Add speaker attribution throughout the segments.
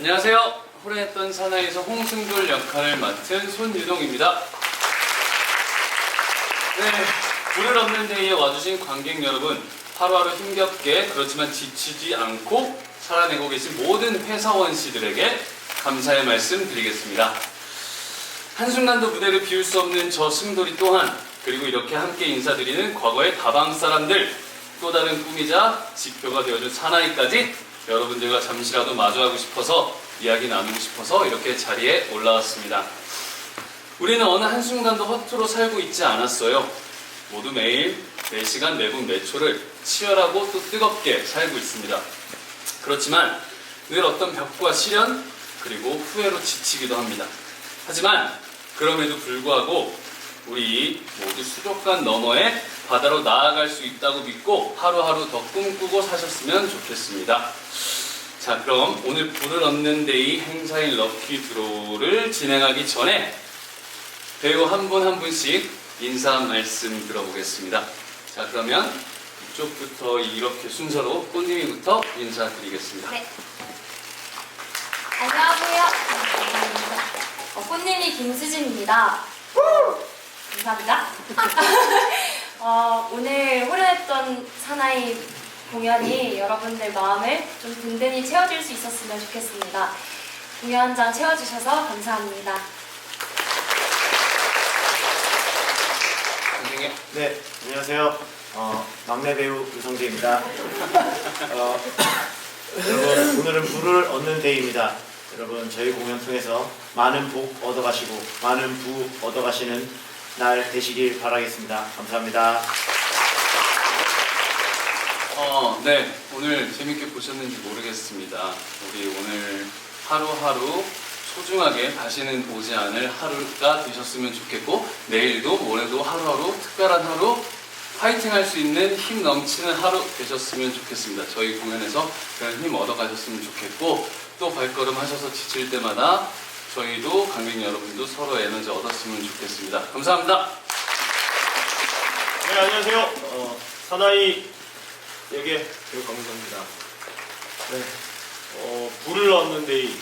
Speaker 1: 안녕하세요. 호래했던 사나이에서 홍승돌 역할을 맡은 손유동입니다. 네, 불을 얻는 데이에 와주신 관객 여러분, 하루하루 힘겹게 그렇지만 지치지 않고 살아내고 계신 모든 회사원 씨들에게 감사의 말씀 드리겠습니다. 한순간도 무대를 비울 수 없는 저 승돌이 또한 그리고 이렇게 함께 인사드리는 과거의 다방 사람들 또 다른 꿈이자 지표가 되어준 사나이까지 여러분들과 잠시라도 마주하고 싶어서 이야기 나누고 싶어서 이렇게 자리에 올라왔습니다. 우리는 어느 한순간도 허투루 살고 있지 않았어요. 모두 매일 매시간 매분 매초를 치열하고 또 뜨겁게 살고 있습니다. 그렇지만 늘 어떤 벽과 시련 그리고 후회로 지치기도 합니다. 하지만 그럼에도 불구하고 우리 모두 수족관 너머에 바다로 나아갈 수 있다고 믿고 하루하루 더 꿈꾸고 사셨으면 좋겠습니다. 자, 그럼 오늘 불을 얻는 데이 행사인 럭키 드로우를 진행하기 전에 배우 한 분 한 분씩 인사 말씀 들어보겠습니다. 자, 그러면 이쪽부터 이렇게 순서로 꽃님이부터 인사드리겠습니다.
Speaker 2: 네. 안녕하세요. 어, 꽃님이 김수진입니다. 감사합니다. 어, 오늘 호련했던 사나이 공연이 여러분들 마음을 좀 든든히 채워줄 수 있었으면 좋겠습니다. 공연장 채워주셔서 감사합니다.
Speaker 1: 선생님,
Speaker 3: 네, 안녕하세요. 어, 막내 배우 유성재입니다. 어, 여러분, 오늘은 불을 얻는 데이입니다. 여러분, 저희 공연 통해서 많은 복 얻어가시고, 많은 부 얻어가시는 날 되시길 바라겠습니다. 감사합니다.
Speaker 1: 어, 네. 오늘 재밌게 보셨는지 모르겠습니다. 우리 오늘 하루하루 소중하게 다시는 보지 않을 하루가 되셨으면 좋겠고, 내일도 모레도 하루하루 특별한 하루, 파이팅 할 수 있는 힘 넘치는 하루 되셨으면 좋겠습니다. 저희 공연에서 그런 힘 얻어가셨으면 좋겠고, 또 발걸음 하셔서 지칠 때마다 저희도 관객 여러분도 서로 에너지 얻었으면 좋겠습니다. 감사합니다.
Speaker 3: 네, 안녕하세요. 어, 사나이 배우 강민성입니다. 네, 어, 불을 얻는 데이.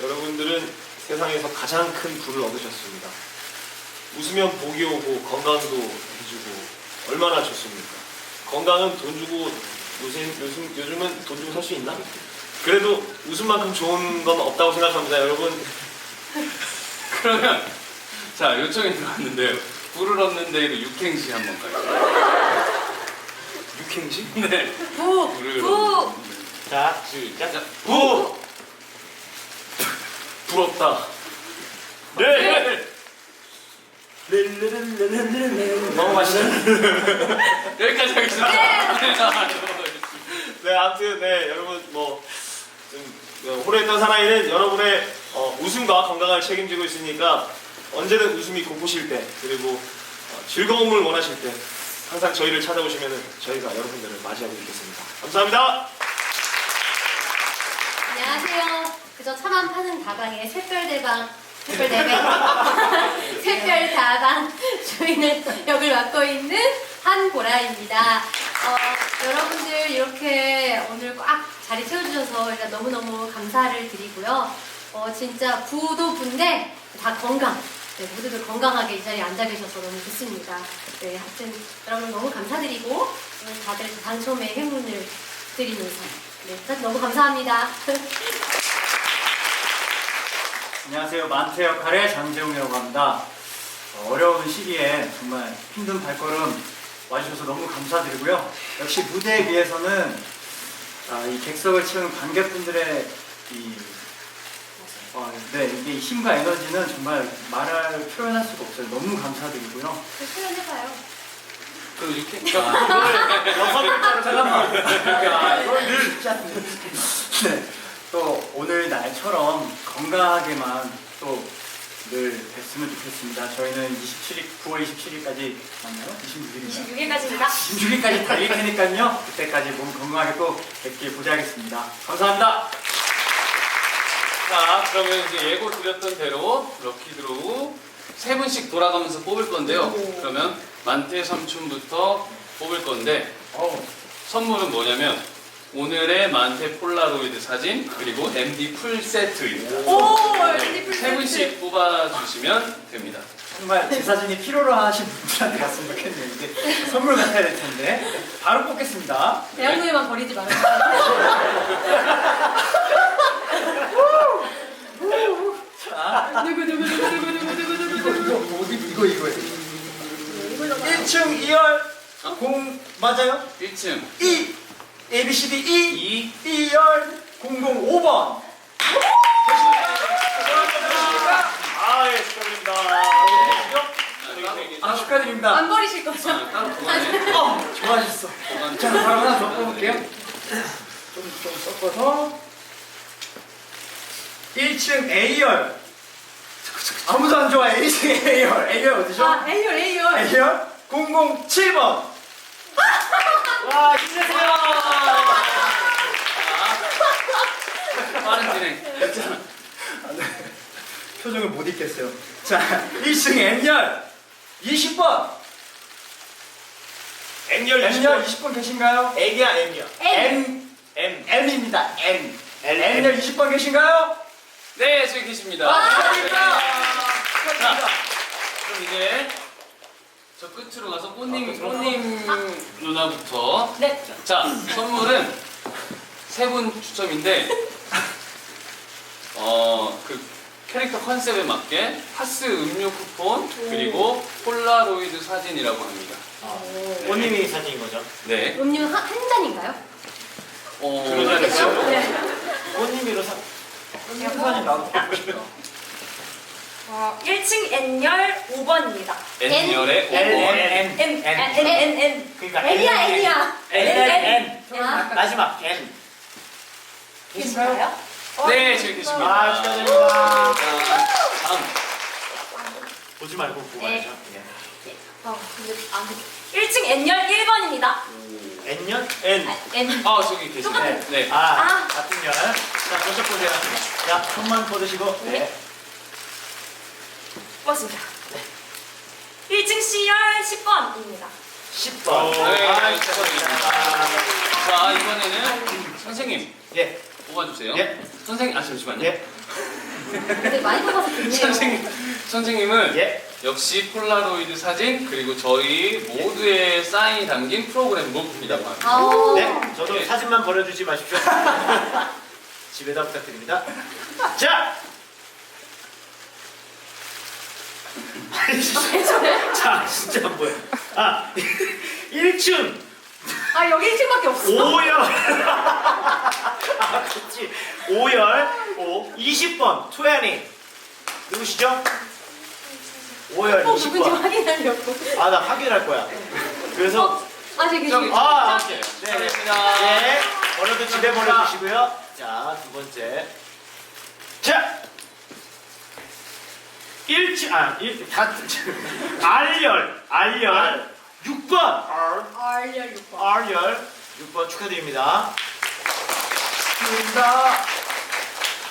Speaker 3: 여러분들은 세상에서 가장 큰 불을 얻으셨습니다. 웃으면 복이 오고 건강도 해주고 얼마나 좋습니까? 건강은 돈 주고 요즘, 요즘, 요즘은 돈 주고 살 수 있나? 그래도 웃음만큼 좋은 건 없다고 생각합니다. 여러분
Speaker 1: 그러면 자 요청이 들어왔는데요. 불을 얻는 데이로 육행시 한번 가요.
Speaker 3: 육행시?
Speaker 1: 네.
Speaker 2: 부!
Speaker 1: 불을
Speaker 2: 부!
Speaker 3: 자, 시작.
Speaker 1: 자,
Speaker 3: 부! 부럽다. 네! 너무 맛있네.
Speaker 1: 여기까지 하겠습니다.
Speaker 3: 네, 아무튼 네 여러분 뭐 좀, 어, 호래했던 사나이는 여러분의 어, 웃음과 건강을 책임지고 있으니까 언제든 웃음이 고프실 때 그리고 어, 즐거움을 원하실 때 항상 저희를 찾아오시면 저희가 여러분들을 맞이하고 있겠습니다. 감사합니다.
Speaker 4: 안녕하세요. 그저 차만 파는 다방의 샛별대방, 샛별대방, 샛별다방 주인을 역을 맡고 있는 한보라입니다. 어, 여러분들 이렇게 오늘 꽉 자리 채워주셔서 일단 너무너무 감사를 드리고요. 어, 진짜 부도 부인데 다 건강. 네, 모두들 건강하게 이 자리에 앉아 계셔서 너무 좋습니다. 네, 하여튼 여러분 너무 감사드리고 오늘 다들 당첨의 행운을 드리면서 네, 너무 감사합니다.
Speaker 5: 안녕하세요. 만태 역할의 장재웅이라고 합니다. 어, 어려운 시기에 정말 힘든 발걸음 와주셔서 너무 감사드리고요. 역시 무대에 비해서는 아, 이 객석을 채우는 관객분들의 이 어, 네, 이게 힘과 에너지는 정말 말할 표현할 수가 없어요. 너무 감사드리고요.
Speaker 4: 그 표현해봐요.
Speaker 5: 여섯 글자로 잠깐만. 늘 쉽지 않네. 네. 또 오늘 날처럼 건강하게만 또 늘 뵀으면 좋겠습니다. 저희는 27일, 9월 27일까지 맞나요? 26일인가요?
Speaker 2: 26일까지입니다.
Speaker 5: 26일까지 달릴 테니까요. 그때까지 몸 건강하게 또 뵙길 보자겠습니다. 감사합니다.
Speaker 1: 자 그러면 이제 예고 드렸던 대로 럭키 드로우 세 분씩 돌아가면서 뽑을 건데요. 그러면 만태 삼촌부터 뽑을 건데
Speaker 3: 어,
Speaker 1: 선물은 뭐냐면 오늘의 만태 폴라로이드 사진 그리고 MD 풀 세트입니다.
Speaker 4: 오,
Speaker 1: 네, 세 분씩 뽑아주시면 됩니다.
Speaker 5: 정말 제 사진이 필요로 하신 분들한테 갔으면. 이게 선물 같아야 될 텐데. 바로 뽑겠습니다.
Speaker 4: 대학로에만 버리지 말아요.
Speaker 5: 1층 2열. 아, 예, 어? 맞아요?
Speaker 1: 1층.
Speaker 5: E 2열 0 5번. 1층 A열. 아무도 안 좋아 1층 A열 A열 어디죠?
Speaker 4: 아, A열 A열.
Speaker 5: A열 007번 와 힘내세요
Speaker 1: 빠른 진행. 괜찮아.
Speaker 5: 표정을 못 읽겠어요 자 1층 M열 20번
Speaker 3: N열
Speaker 5: M열
Speaker 3: 20번.
Speaker 5: 20번 계신가요?
Speaker 3: N이야, M이야.
Speaker 5: M
Speaker 3: M.
Speaker 5: M입니다 M
Speaker 3: L,
Speaker 5: M열 20번 계신가요?
Speaker 1: 네, 저기 계십니다.
Speaker 5: 와,
Speaker 1: 네.
Speaker 5: 축하드립니다.
Speaker 1: 자, 그럼 이제 저 끝으로 가서 꽃님, 꽃님 누나부터.
Speaker 2: 네.
Speaker 1: 자, 선물은 세 분 추첨인데, 어, 그 캐릭터 컨셉에 맞게 파스 음료 쿠폰, 그리고 폴라로이드 사진이라고 합니다.
Speaker 3: 본님이 사진인 거죠?
Speaker 1: 네.
Speaker 4: 음료 한, 한 잔인가요?
Speaker 1: 어,
Speaker 3: 그러지 않겠죠?
Speaker 4: 네.
Speaker 3: 본님이로 사.
Speaker 5: 사진 나도
Speaker 2: 어, 1층 N열 5번입니다.
Speaker 1: N열의
Speaker 3: L,
Speaker 1: 5번.
Speaker 3: N,
Speaker 2: N, N, N, N, N.
Speaker 3: 그러니까
Speaker 4: N이야 N이야.
Speaker 3: N, N, N.
Speaker 4: 아,
Speaker 3: 마지막 N.
Speaker 2: 계신가요?
Speaker 1: 네, 저기 계십니다.
Speaker 3: 아, 축하드립니다.
Speaker 1: 자, 다음.
Speaker 3: 보지 말고 보고
Speaker 2: 네.
Speaker 3: 가야죠.
Speaker 2: 어, 근데 안 돼. 1층 N열 1번입니다.
Speaker 3: N년? N.
Speaker 2: 아, N.
Speaker 1: 아, 저기 계십니다.
Speaker 2: 똑같아요.
Speaker 1: 네.
Speaker 3: 아,
Speaker 2: 아.
Speaker 3: 같은 년. 자, 저쪽 보세요. 자, 손만 뻗으시고. 네.
Speaker 2: 뽑았습니다. 1층 C열 10번입니다.
Speaker 3: 10번.
Speaker 1: 네,
Speaker 3: 아,
Speaker 1: 축하드립니다. 자, 이번에는 선생님
Speaker 3: 예.
Speaker 1: 뽑아주세요.
Speaker 3: 예.
Speaker 1: 선생님, 아, 잠시만요.
Speaker 3: 예.
Speaker 4: 근데 많이 뽑아서 좋네요.
Speaker 1: 선생님, 선생님은
Speaker 3: 예.
Speaker 1: 역시 폴라로이드 사진 그리고 저희 모두의 사인이 담긴 프로그램 북이라고 합니다.
Speaker 4: 아,
Speaker 3: 네. 저도
Speaker 1: 네.
Speaker 3: 사진만 버려주지 마십시오. 집에다 부탁드립니다. 자. 아니, 진짜. 자, 진짜 안 보여. 아, 1층
Speaker 4: 아 여기 1층밖에 없어.
Speaker 3: 5열. 아, 그렇지. 5열 5 20번 투애니 누구시죠? 5열
Speaker 4: 어, 누군지
Speaker 3: 20번.
Speaker 4: 확인하려고.
Speaker 3: 아, 나 확인할 거야. 그래서
Speaker 4: 아 저기
Speaker 1: 저기,
Speaker 4: 저기.
Speaker 3: 아,
Speaker 1: 네,
Speaker 3: 네, 네.
Speaker 1: 축하드립니다.
Speaker 3: 네. 번호도 집에 보내주시고요. 자, 두 번째. 자! 1층, 아, 1, 다, R열, R열. 6번. R,
Speaker 4: R열 6번.
Speaker 3: R열. 6번 축하드립니다. 축하드립니다.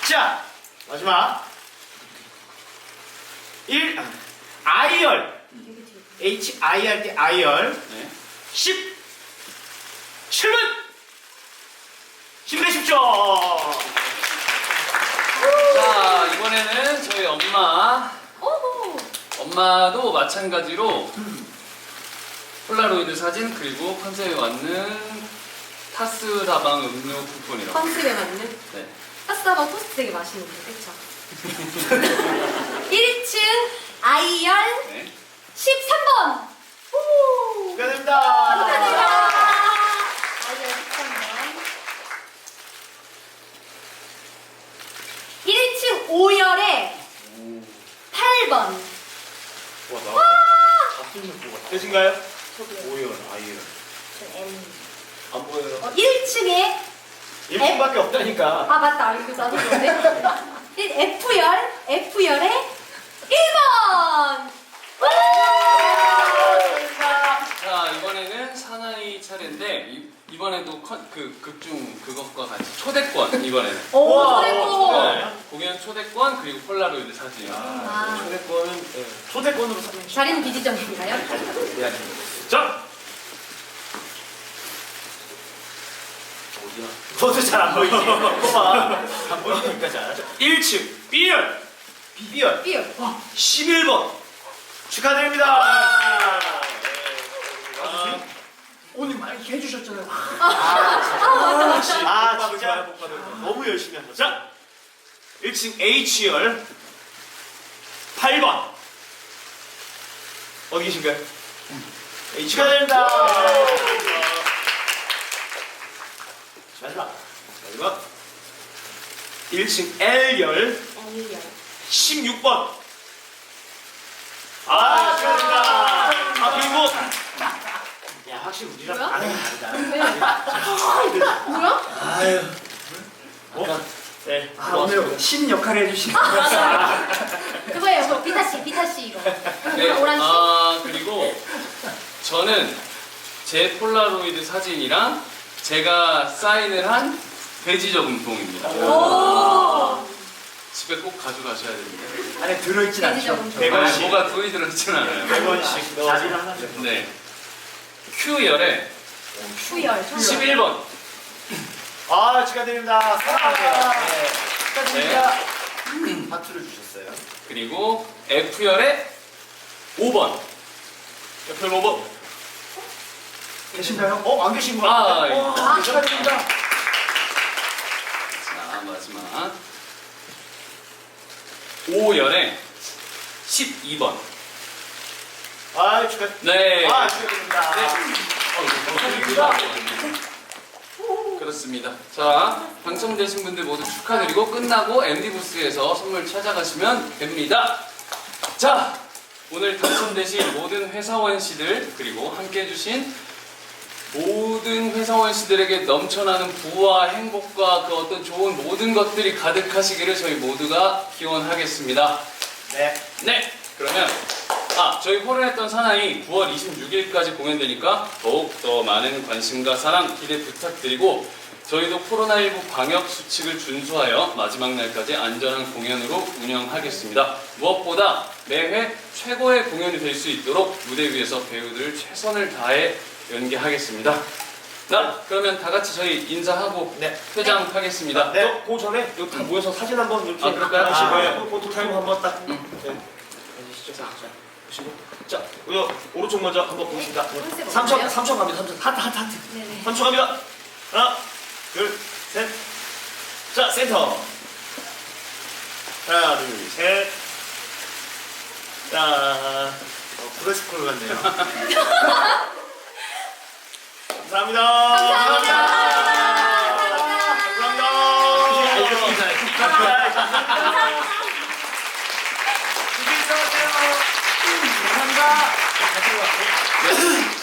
Speaker 3: 자, 마지막. 1, I열. H, I 할때 I열.
Speaker 1: 네.
Speaker 3: 10 7분 10분 10초
Speaker 1: 자, 이번에는 저희 엄마. 엄마도 마찬가지로 폴라로이드 사진 그리고 컨셉에 맞는 타스 다방 음료 쿠폰이라고.
Speaker 4: 컨셉에 맞는.
Speaker 1: 네.
Speaker 4: 파스타가 토스트 되게 맛있는데, 그쵸? 1층 I열
Speaker 1: 네.
Speaker 4: 13번. 오.
Speaker 3: 축하드립니다
Speaker 4: 13번. 1층 5열에 8번.
Speaker 3: 와, 나거 보고 되신가요?
Speaker 2: 저기요.
Speaker 3: 5열 아이열
Speaker 2: 저 N.
Speaker 3: 안 보여요?
Speaker 4: 어, 1층에
Speaker 3: 1분밖에 없다니까.
Speaker 4: 아 맞다. 이거 나도 그런데. F열 F열에 1번!
Speaker 1: 자, 이번에는 사나이 차례인데 이, 이번에도 컨, 그 극중 그것과 같이 초대권 이번에는.
Speaker 4: 오
Speaker 3: 우와.
Speaker 4: 잘했고
Speaker 1: 네. 공연 초대권 그리고 폴라로이드 사진.
Speaker 4: 아.
Speaker 3: 초대권은 네. 초대권으로 사는
Speaker 4: 자리는 비지점인가요?
Speaker 3: 자 어디야 저도 잘 안 보이지. 봐봐. 안 보이니까 잘. 1층 B열. B열.
Speaker 4: 삐요.
Speaker 3: 11번. 축하드립니다. 네,
Speaker 5: 오늘 많이 해주셨잖아요.
Speaker 3: 아, 진짜 너무 열심히 하셨어. 자, 1층 H열 8번. 어디 계신가요? 네, 축하드립니다. 마지막. 마지막. 1층 L열 16번. 아, 축하드립니다. 아, 그리고 야, 확실히 우리랑
Speaker 4: 뭐야?
Speaker 3: 반응이 다르다.
Speaker 4: 뭐야?
Speaker 3: 아유. 어? 네.
Speaker 5: 아, 오늘 신 역할을 해주신
Speaker 4: 그거예요. 그거 비타 씨, 비타 씨 이거.
Speaker 1: 네,
Speaker 4: 오란 씨.
Speaker 1: 아 그리고 저는 제 폴라로이드 사진이랑 제가 사인을 한 돼지 저금통입니다.
Speaker 4: 오.
Speaker 1: 집에 꼭 가져가셔야 됩니다.
Speaker 5: 안에 들어있진
Speaker 4: 돼지
Speaker 5: 않죠.
Speaker 3: 백 원씩.
Speaker 1: 아, 뭐가 돈이 들어있진 않아요.
Speaker 3: 100원씩
Speaker 5: 자리를 하나 줘.
Speaker 1: 네. Q열에
Speaker 4: 후열.
Speaker 1: 11번.
Speaker 3: 아, 축하드립니다. 사랑합니다. 네.
Speaker 5: 축하드립니다. 하트를 주셨어요.
Speaker 1: 그리고 F열에 5번. F열 5번.
Speaker 5: 계신가요?
Speaker 3: 어, 안 계신 분?
Speaker 1: 아, 예.
Speaker 3: 어,
Speaker 5: 아, 축하드립니다.
Speaker 1: 자, 마지막. 5열에 12번.
Speaker 3: 아, 축하.
Speaker 1: 네.
Speaker 3: 아, 축하드립니다.
Speaker 1: 그렇습니다. 자, 당첨되신 분들 모두 축하드리고 끝나고 MD 부스에서 선물 찾아가시면 됩니다. 자, 오늘 당첨되신 모든 회사원 씨들 그리고 함께 해주신 모든 회사원 씨들에게 넘쳐나는 부와 행복과 그 어떤 좋은 모든 것들이 가득하시기를 저희 모두가 기원하겠습니다.
Speaker 3: 네.
Speaker 1: 네, 그러면 아 저희 호련했던 사나이 9월 26일까지 공연되니까 더욱 더 많은 관심과 사랑 기대 부탁드리고 저희도 코로나19 방역 수칙을 준수하여 마지막 날까지 안전한 공연으로 운영하겠습니다. 무엇보다 매회 최고의 공연이 될 수 있도록 무대 위에서 배우들 최선을 다해 연기하겠습니다. 자, 그러면 다 같이 저희 인사하고
Speaker 3: 네.
Speaker 1: 퇴장하겠습니다.
Speaker 3: 네. 그 전에 여기 다 모여서 사진 한번 이렇게
Speaker 1: 아, 그럴까요?
Speaker 3: 하시고
Speaker 1: 아,
Speaker 3: 네. 포토 타임 한번 딱. 네. 가시죠. 자, 자, 보시고. 자, 우리 오른쪽 먼저 한번 보겠습니다.
Speaker 4: 컨셉
Speaker 3: 3초,
Speaker 4: 없나요?
Speaker 3: 3초 갑니다. 3초. 하트, 하트, 하트.
Speaker 4: 네네.
Speaker 3: 3초 갑니다. 하나, 둘, 셋. 자, 센터. 하나, 둘, 셋. 자, 어, 프레스콜 같네요. 감사합니다.
Speaker 4: 감사합니다.
Speaker 3: やった!